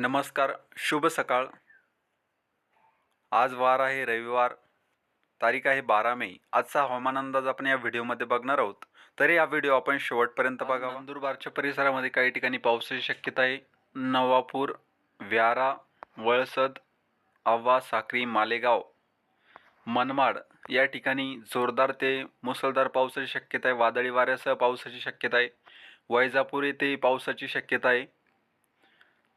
नमस्कार शुभ सकाळ. आज वार आहे रविवार तारीख आहे बारा मे. आजचा हवामान अंदाज आपण या व्हिडिओमध्ये बघणार आहोत. तरी हा व्हिडिओ आपण शेवटपर्यंत बघावा. नंदुरबारच्या परिसरामध्ये काही ठिकाणी पावसाची शक्यता आहे. नवापूर व्यारा वळसद आव्वा साक्री मालेगाव मनमाड या ठिकाणी जोरदार ते मुसळधार पावसाची शक्यता आहे. वादळी वाऱ्यासह पावसाची शक्यता आहे. वैजापूर येथे पावसाची शक्यता आहे.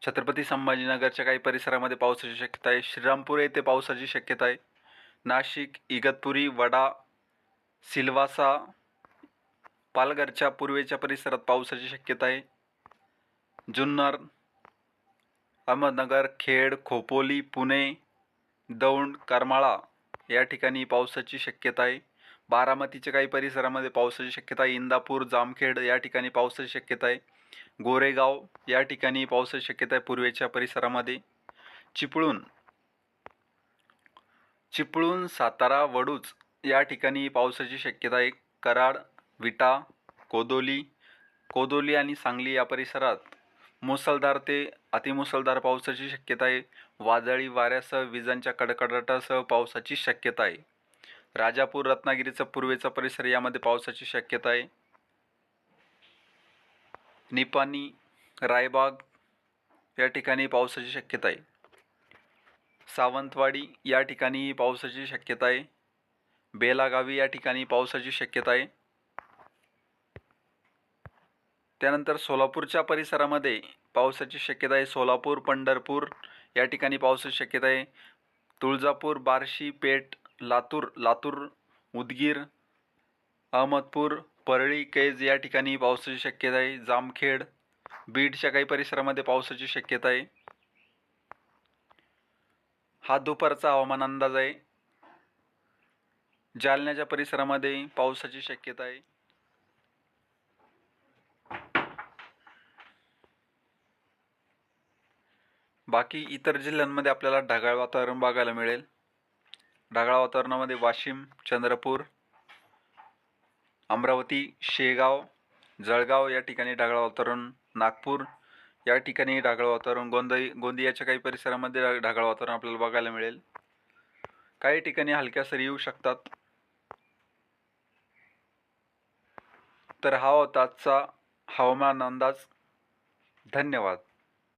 छत्रपती संभाजीनगरच्या काही परिसरामध्ये पावसाची शक्यता आहे. श्रीरामपूर येथे पावसाची शक्यता आहे. नाशिक इगतपुरी वडा सिल्वासा पालघरच्या पूर्वेच्या परिसरात पावसाची शक्यता आहे. जुन्नर अहमदनगर खेड खोपोली पुणे दौंड करमाळा या ठिकाणी पावसाची शक्यता आहे. बारामतीच्या काही परिसरामध्ये पावसाची शक्यता आहे. इंदापूर जामखेड या ठिकाणी पावसाची शक्यता आहे. गोरेगाव या ठिकाणी पावसाची शक्यता आहे पूर्वेच्या परिसरामध्ये. चिपळूण चिपळूण सातारा वडूच या ठिकाणी पावसाची शक्यता आहे. कराड विटा कोदोली कोदोली आणि सांगली या परिसरात मुसळधार ते अतिमुसळधार पावसाची शक्यता आहे. वादळी वाऱ्यासह विजांच्या कडकडाटासह पावसाची शक्यता आहे. राजापूर रत्नागिरीचा पूर्वेचा परिसर यामध्ये पावसाची शक्यता आहे. निपाणी रायबाग या ठिकाणी पावसाची शक्यता आहे. सावंतवाडी या ठिकाणी पावसाची शक्यता आहे. बेलागावी या ठिकाणी पावसाची शक्यता आहे. त्यानंतर सोलापूरच्या परिसरामध्ये पावसाची शक्यता आहे. सोलापूर पंढरपूर या ठिकाणी पावसाची शक्यता आहे. तुळजापूर बार्शी पेठ लातूर लातूर उदगीर अहमदपूर परळी कैज या ठिकाणी पावसाची शक्यता आहे. जामखेड बीडच्या काही परिसरामध्ये पावसाची शक्यता आहे. हा दुपारचा हवामान अंदाज आहे. जालन्याच्या परिसरामध्ये पावसाची शक्यता आहे. बाकी इतर जिल्ह्यांमध्ये आपल्याला ढगाळ वातावरण बघायला मिळेल. ढगाळ वातावरणामध्ये वाशिम चंद्रपूर अमरावती शेगाव जळगाव या ठिकाणी ढगाळ वातावरण नागपूर या ठिकाणी ढगाळ वातावरण गोंदई गोंदियाच्या काही परिसरामध्ये ढगाळ वातावरण आपल्याला बघायला मिळेल. काही ठिकाणी हलक्या सरी येऊ शकतात. तर हा होता आजचा हवामान अंदाज. धन्यवाद.